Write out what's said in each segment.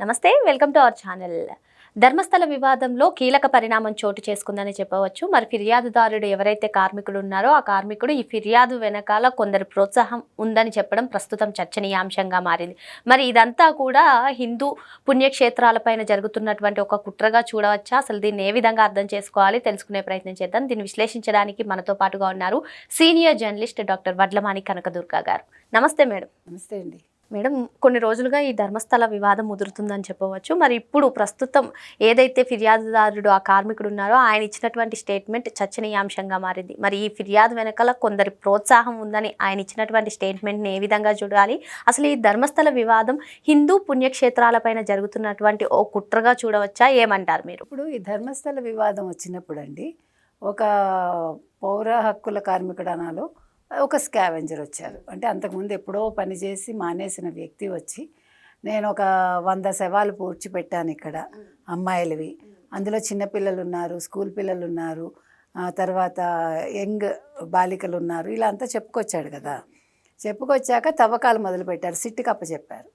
నమస్తే welcome to our channel. Dharmasthala వివాదంలో కీలక పరిణామం చోటు చేసుకుందని చెప్పవచ్చు. మరి ఫిర్యాదుదారుడు ఎవరైతే కార్మికుడు ఉన్నారో ఆ కార్మికుడు ఈ ఫిర్యాదు వెనకాల కొందరి ప్రోత్సాహం ఉందని చెప్పడం ప్రస్తుతం చర్చనీయాంశంగా మారింది. మరి ఇదంతా కూడా హిందూ పుణ్యక్షేత్రాలపైన జరుగుతున్నటువంటి ఒక కుట్రగా చూడవచ్చా? అసలు దీన్ని ఏ విధంగా అర్థం చేసుకోవాలి? తెలుసుకునే ప్రయత్నం చేద్దాం. దీన్ని విశ్లేషించడానికి మనతో పాటుగా ఉన్నారు senior journalist doctor Vadlamani Kanakadurga garu. నమస్తే మేడం. నమస్తే అండి. మేడం కొన్ని రోజులుగా ఈ ధర్మస్థల వివాదం ముదురుతుందని చెప్పవచ్చు. మరి ఇప్పుడు ప్రస్తుతం ఏదైతే ఫిర్యాదుదారుడు ఆ కార్మికుడు ఉన్నారో ఆయన ఇచ్చినటువంటి స్టేట్మెంట్ చర్చనీయాంశంగా మారింది. మరి ఈ ఫిర్యాదు వెనకాల కొందరి ప్రోత్సాహం ఉందని ఆయన ఇచ్చినటువంటి స్టేట్మెంట్ని ఏ విధంగా చూడాలి? అసలు ఈ ధర్మస్థల వివాదం హిందూ పుణ్యక్షేత్రాలపైన జరుగుతున్నటువంటి ఓ కుట్రగా చూడవచ్చా? ఏమంటారు మీరు? ఇప్పుడు ఈ ధర్మస్థల వివాదం వచ్చినప్పుడు అండి ఒక పౌర హక్కుల కార్మికుడు అనాలో ఒక స్కావెంజర్ వచ్చారు. అంటే అంతకుముందు ఎప్పుడో పనిచేసి మానేసిన వ్యక్తి వచ్చి నేను ఒక వంద శవాలు పూడ్చిపెట్టాను ఇక్కడ అమ్మాయిలవి. అందులో చిన్నపిల్లలు ఉన్నారు స్కూల్ పిల్లలు ఉన్నారు తర్వాత యంగ్ బాలికలు ఉన్నారు ఇలా అంతా చెప్పుకొచ్చాడు కదా. చెప్పుకొచ్చాక తవ్వకాలు మొదలుపెట్టారు. సిట్టుకి అప్పచెప్పారు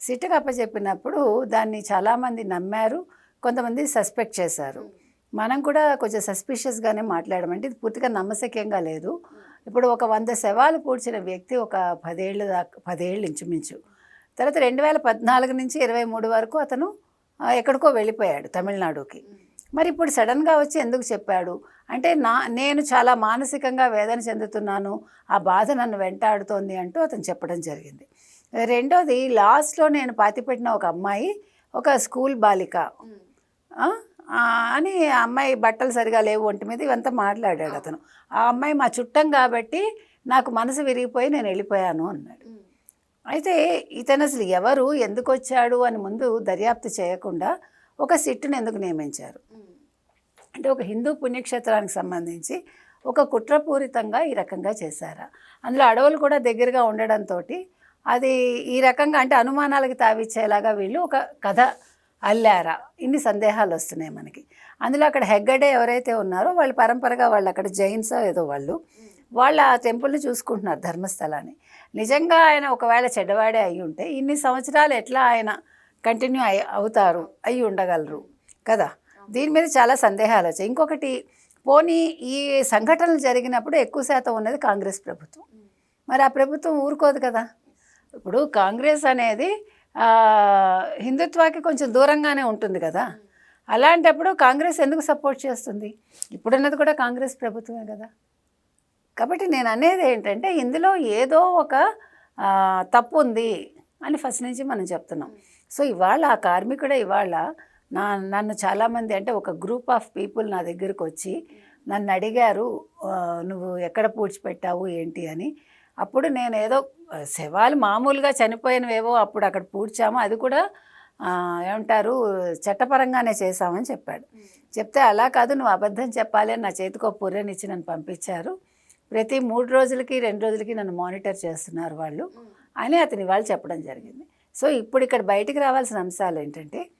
సిట్టుకి అప్పచెప్పినప్పుడు దాన్ని చాలామంది నమ్మారు కొంతమంది సస్పెక్ట్ చేశారు. మనం కూడా కొంచెం సస్పిషియస్గానే మాట్లాడమంటే ఇది పూర్తిగా నమ్మశక్యంగా లేదు. ఇప్పుడు ఒక వంద శవాలు పూడ్చిన వ్యక్తి ఒక పదేళ్ళు దాకా పదేళ్ళు ఇంచుమించు. తర్వాత రెండు వేల పద్నాలుగు నుంచి ఇరవై మూడు వరకు అతను ఎక్కడికో వెళ్ళిపోయాడు తమిళనాడుకి. మరి ఇప్పుడు సడన్గా వచ్చి ఎందుకు చెప్పాడు? అంటే నా నేను చాలా మానసికంగా వేదన చెందుతున్నాను ఆ బాధ నన్ను వెంటాడుతోంది అంటూ అతను చెప్పడం జరిగింది. రెండోది లాస్ట్లో నేను పాతిపెట్టిన ఒక అమ్మాయి ఒక స్కూల్ బాలిక. అని ఆ అమ్మాయి బట్టలు సరిగా లేవు ఒంటి మీద ఇవంతా మాట్లాడాడు అతను. ఆ అమ్మాయి మా చుట్టం కాబట్టి నాకు మనసు విరిగిపోయి నేను వెళ్ళిపోయాను అన్నాడు. అయితే ఇతను అసలు ఎవరు ఎందుకు వచ్చాడు అని ముందు దర్యాప్తు చేయకుండా ఒక సిట్టును ఎందుకు నియమించారు? అంటే ఒక హిందూ పుణ్యక్షేత్రానికి సంబంధించి ఒక కుట్రపూరితంగా ఈ రకంగా చేశారా? అందులో అడవులు కూడా దగ్గరగా ఉండడంతో అది ఈ రకంగా అంటే అనుమానాలకు తావిచ్చేలాగా వీళ్ళు ఒక కథ అల్లారా. ఇన్ని సందేహాలు వస్తున్నాయి మనకి. అందులో అక్కడ హెగ్గడే ఎవరైతే ఉన్నారో వాళ్ళు పరంపరగా వాళ్ళు అక్కడ జైన్స్ ఏదో వాళ్ళు వాళ్ళు ఆ టెంపుల్ని చూసుకుంటున్నారు ధర్మస్థలాన్ని. నిజంగా ఆయన ఒకవేళ చెడ్డవాడే అయి ఉంటే ఇన్ని సంవత్సరాలు ఎట్లా ఆయన కంటిన్యూ అయి అవుతారు అయి ఉండగలరు కదా? దీని మీద చాలా సందేహాలు వచ్చాయి. ఇంకొకటి పోనీ ఈ సంఘటనలు జరిగినప్పుడు ఎక్కువ శాతం ఉన్నది కాంగ్రెస్ ప్రభుత్వం. మరి ఆ ప్రభుత్వం ఊరుకోదు కదా? ఇప్పుడు కాంగ్రెస్ అనేది హిందుత్వాకి కొంచెం దూరంగానే ఉంటుంది కదా. అలాంటప్పుడు కాంగ్రెస్ ఎందుకు సపోర్ట్ చేస్తుంది? ఇప్పుడున్నది కూడా కాంగ్రెస్ ప్రభుత్వమే కదా. కాబట్టి నేను అనేది ఏంటంటే ఇందులో ఏదో ఒక తప్పు ఉంది అని ఫస్ట్ నుంచి మనం చెప్తున్నాం. సో ఇవాళ ఆ కార్మికుడే ఇవాళ నా నన్ను చాలామంది అంటే ఒక గ్రూప్ ఆఫ్ పీపుల్ నా దగ్గరకు వచ్చి నన్ను అడిగారు నువ్వు ఎక్కడ పూడ్చిపెట్టావు ఏంటి? అని. అప్పుడు నేను ఏదో శవాలు మామూలుగా చనిపోయినవేవో అప్పుడు అక్కడ పూడ్చాము అది కూడా ఏమంటారు చట్టపరంగానే చేశామని చెప్పాడు. చెప్తే అలా కాదు నువ్వు అబద్ధం చెప్పాలి అని నా చేతికి ఒక పుర్రెనిచ్చి నన్ను పంపించారు. ప్రతి మూడు రోజులకి రెండు రోజులకి నన్ను మానిటర్ చేస్తున్నారు వాళ్ళు. అని అతని వాళ్ళు చెప్పడం జరిగింది. సో ఇప్పుడు ఇక్కడ బయటికి రావాల్సిన అంశాలు ఏంటంటే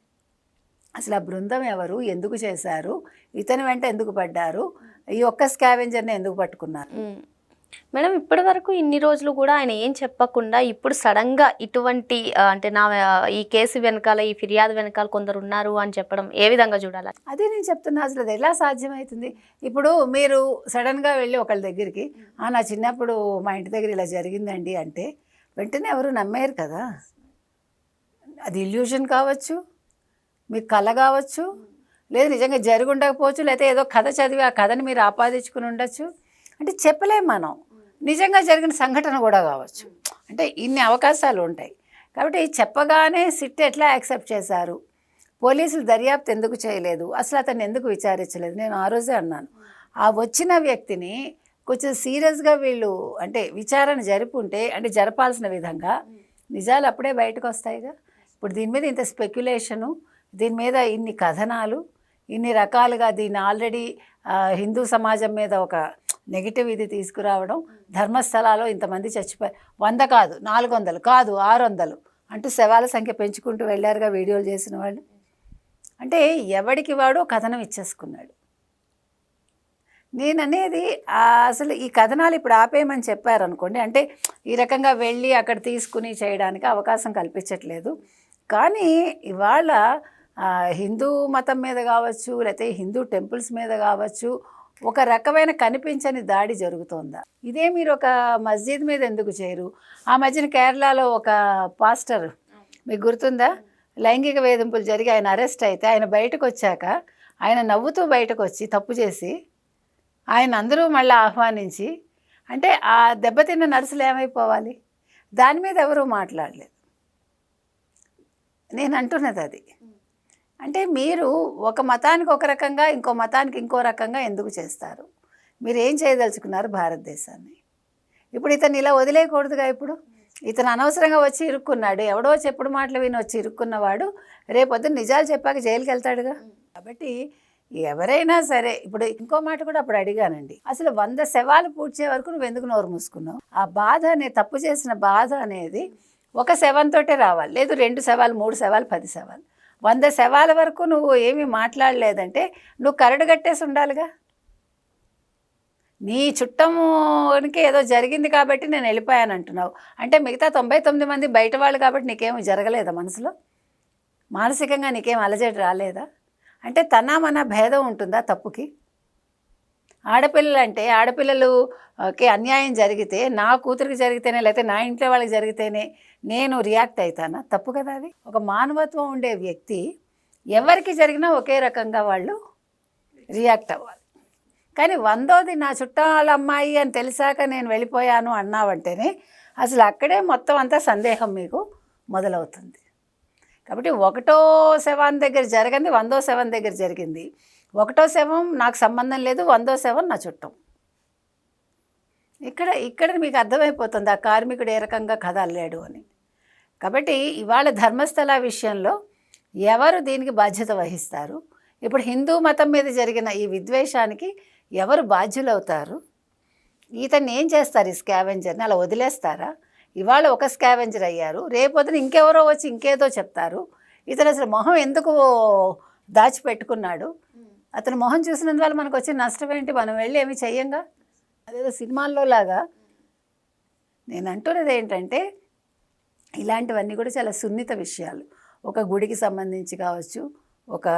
అసలు ఆ బృందం ఎవరు ఎందుకు చేశారు ఇతని వెంట ఎందుకు పడ్డారు ఈ ఒక్క స్కావెంజర్ని ఎందుకు పట్టుకున్నారు. మేడం ఇప్పటి వరకు ఇన్ని రోజులు కూడా ఆయన ఏం చెప్పకుండా ఇప్పుడు సడన్గా ఇటువంటి అంటే నా ఈ కేసు వెనకాల ఈ ఫిర్యాదు వెనకాల కొందరు ఉన్నారు అని చెప్పడం ఏ విధంగా చూడాలి? అదే నేను చెప్తున్నా అసలు అది ఎలా సాధ్యమవుతుంది ఇప్పుడు మీరు సడన్గా వెళ్ళి ఒకళ్ళ దగ్గరికి "ఆ, నా చిన్నప్పుడు మా ఇంటి దగ్గర ఇలా జరిగిందండి అంటే వెంటనే ఎవరు నమ్మేరు కదా. అది ఇల్యూషన్ కావచ్చు మీకు కళ కావచ్చు లేదు నిజంగా జరిగి ఉండకపోవచ్చు లేకపోతే ఏదో కథ చదివి ఆ కథని మీరు ఆపాదించుకుని ఉండొచ్చు. అంటే చెప్పలేం మనం. నిజంగా జరిగిన సంఘటన కూడా కావచ్చు. అంటే ఇన్ని అవకాశాలు ఉంటాయి. కాబట్టి చెప్పగానే సిట్ ఎట్లా యాక్సెప్ట్ చేశారు? పోలీసులు దర్యాప్తు ఎందుకు చేయలేదు? అసలు అతన్ని ఎందుకు విచారించలేదు? నేను ఆ రోజే అన్నాను. ఆ వచ్చిన వ్యక్తిని కొంచెం సీరియస్గా వీళ్ళు అంటే విచారణ జరుపుంటే అంటే జరపాల్సిన విధంగా నిజాలు అప్పుడే బయటకు వస్తాయిగా? ఇప్పుడు దీని మీద ఇంత స్పెక్యులేషను దీని మీద ఇన్ని కథనాలు ఇన్ని రకాలుగా దీన్ని ఆల్రెడీ హిందూ సమాజం మీద ఒక నెగిటివ్ ఇది తీసుకురావడం ధర్మస్థలాల్లో ఇంతమంది చచ్చిపోయి వంద కాదు నాలుగు వందలు కాదు ఆరు వందలు అంటూ శవాల సంఖ్య పెంచుకుంటూ వెళ్ళారుగా వీడియోలు చేసిన వాళ్ళు. అంటే ఎవడికి వాడు కథనం ఇచ్చేసుకున్నాడు. నేననేది అసలు ఈ కథనాలు ఇప్పుడు ఆపేయమని చెప్పారనుకోండి అంటే ఈ రకంగా వెళ్ళి అక్కడ తీసుకుని చేయడానికి అవకాశం కల్పించట్లేదు. కానీ ఇవాళ హిందూ మతం మీద కావచ్చు లేకపోతే హిందూ టెంపుల్స్ మీద కావచ్చు ఒక రకమైన కనిపించని దాడి జరుగుతోందా? ఇదే మీరు ఒక మస్జిద్ మీద ఎందుకు చేయరు ఆ మధ్యన కేరళలో ఒక పాస్టర్ మీకు గుర్తుందా? లైంగిక వేధింపులు జరిగి ఆయన అరెస్ట్ అయితే ఆయన బయటకు వచ్చాక ఆయన నవ్వుతూ బయటకు వచ్చి తప్పు చేసి ఆయన అందరూ మళ్ళీ ఆహ్వానించి అంటే ఆ దెబ్బతిన్న నర్సులు ఏమైపోవాలి? దాని మీద ఎవరూ మాట్లాడలేదు. నేను అంటున్నది అది. అంటే మీరు ఒక మతానికి ఒక రకంగా ఇంకో మతానికి ఇంకో రకంగా ఎందుకు చేస్తారు? మీరు ఏం చేయదలుచుకున్నారు భారతదేశాన్ని? ఇప్పుడు ఇతను ఇలా వదిలేయకూడదుగా ఇప్పుడు? ఇతను అనవసరంగా వచ్చి ఇరుక్కున్నాడు. ఎవడో చెప్పుడు మాటలు విని వచ్చి ఇరుక్కున్నవాడు రేపొద్దు నిజాలు చెప్పాక జైలుకి వెళ్తాడుగా? కాబట్టి ఎవరైనా సరే ఇప్పుడు ఇంకో మాట కూడా అప్పుడు అడిగానండి. అసలు వంద శవాలు పూడ్చే వరకు నువ్వు ఎందుకు నోరు మూసుకున్నావు? ఆ బాధ అనే తప్పు చేసిన బాధ అనేది ఒక శవంతోటే రావాలి. లేదు రెండు శవాలు మూడు శవాలు పది శవాలు. వంద శవాల వరకు నువ్వు ఏమీ మాట్లాడలేదంటే నువ్వు కరడు కట్టేసి ఉండాలిగా. నీ చుట్టమునికి ఏదో జరిగింది కాబట్టి నేను వెళ్ళిపోయాను అంటున్నావు. అంటే మిగతా తొంభై తొమ్మిది మంది బయట వాళ్ళు కాబట్టి నీకేమి జరగలేదా మనసులో? మానసికంగా నీకేం అలజడి రాలేదా? అంటే తన మన భేదం ఉంటుందా తప్పుకి? ఆడపిల్లలు అంటే ఆడపిల్లలుకి అన్యాయం జరిగితే నా కూతురికి జరిగితేనే లేకపోతే నా ఇంట్లో వాళ్ళకి జరిగితేనే నేను రియాక్ట్ అవుతానా? తప్పు కదా అది. ఒక మానవత్వం ఉండే వ్యక్తి ఎవరికి జరిగినా ఒకే రకంగా వాళ్ళు రియాక్ట్ అవ్వాలి. కానీ వందోది నా చుట్టాల అమ్మాయి అని తెలిసాక నేను వెళ్ళిపోయాను అన్నావంటేనే అసలు అక్కడే మొత్తం అంతా సందేహం మీకు మొదలవుతుంది. కాబట్టి ఒకటో శవాన్ దగ్గర జరగంది వందో శవం దగ్గర జరిగింది. ఒకటో శవం నాకు సంబంధం లేదు వందో శవం నా చుట్టం. ఇక్కడ ఇక్కడ మీకు అర్థమైపోతుంది ఆ కార్మికుడు ఏ రకంగా కథ అల్లాడు అని. కాబట్టి ఇవాళ ధర్మస్థల విషయంలో ఎవరు దీనికి బాధ్యత వహిస్తారు? ఇప్పుడు హిందూ మతం మీద జరిగిన ఈ విద్వేషానికి ఎవరు బాధ్యులవుతారు? ఈతన్ని ఏం చేస్తారు ఈ స్కావెంజర్ని? అలా వదిలేస్తారా? ఇవాళ ఒక స్కావెంజర్ అయ్యారు రేపొద్దున ఇంకెవరో వచ్చి ఇంకేదో చెప్తారు. ఇతను అసలు మొహం ఎందుకు దాచిపెట్టుకున్నాడు? అతను మొహం చూసినందువల్ల మనకు వచ్చే నష్టం ఏంటి మనం వెళ్ళి ఏమి చెయ్యంగా? అదేదో సినిమాల్లో లాగా నేను అంటున్నది ఏంటంటే ఇలాంటివన్నీ కూడా చాలా సున్నిత విషయాలు. ఒక గుడికి సంబంధించి కావచ్చు ఒక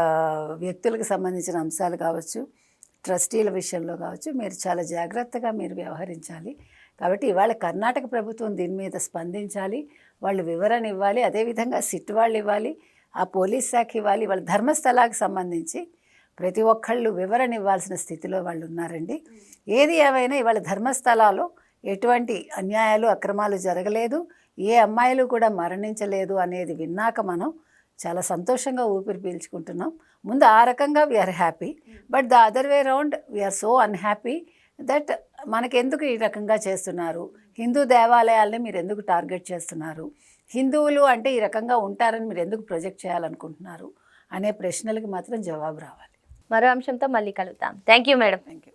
వ్యక్తులకు సంబంధించిన అంశాలు కావచ్చు ట్రస్టీల విషయంలో కావచ్చు మీరు చాలా జాగ్రత్తగా మీరు వ్యవహరించాలి. కాబట్టి ఇవాళ కర్ణాటక ప్రభుత్వం దీని మీద స్పందించాలి వాళ్ళు వివరణ ఇవ్వాలి అదేవిధంగా సిట్ వాళ్ళు ఇవ్వాలి ఆ పోలీస్ శాఖ ఇవ్వాలి వాళ్ళ ధర్మస్థలానికి సంబంధించి ప్రతి ఒక్కళ్ళు వివరణ ఇవ్వాల్సిన స్థితిలో వాళ్ళు ఉన్నారండి ఏది ఏమైనా ఇవాళ ధర్మస్థలాలు ఎటువంటి అన్యాయాలు అక్రమాలు జరగలేదు ఏ అమ్మాయిలు కూడా మరణించలేదు అనేది విన్నాక మనం చాలా సంతోషంగా ఊపిరి పీల్చుకుంటున్నాం. ముందు ఆ రకంగా we are happy but the other way round we are so unhappy that మనకెందుకు ఈ రకంగా చేస్తున్నారు? హిందూ దేవాలయాల్ని మీరు ఎందుకు టార్గెట్ చేస్తున్నారు? హిందువులు అంటే ఈ రకంగా ఉంటారని మీరు ఎందుకు ప్రొజెక్ట్ చేయాలనుకుంటున్నారు? అనే ప్రశ్నలకు మాత్రం జవాబు రావాలి. మరో అంశంతో మళ్ళీ కలుగుతాం thank you madam thank you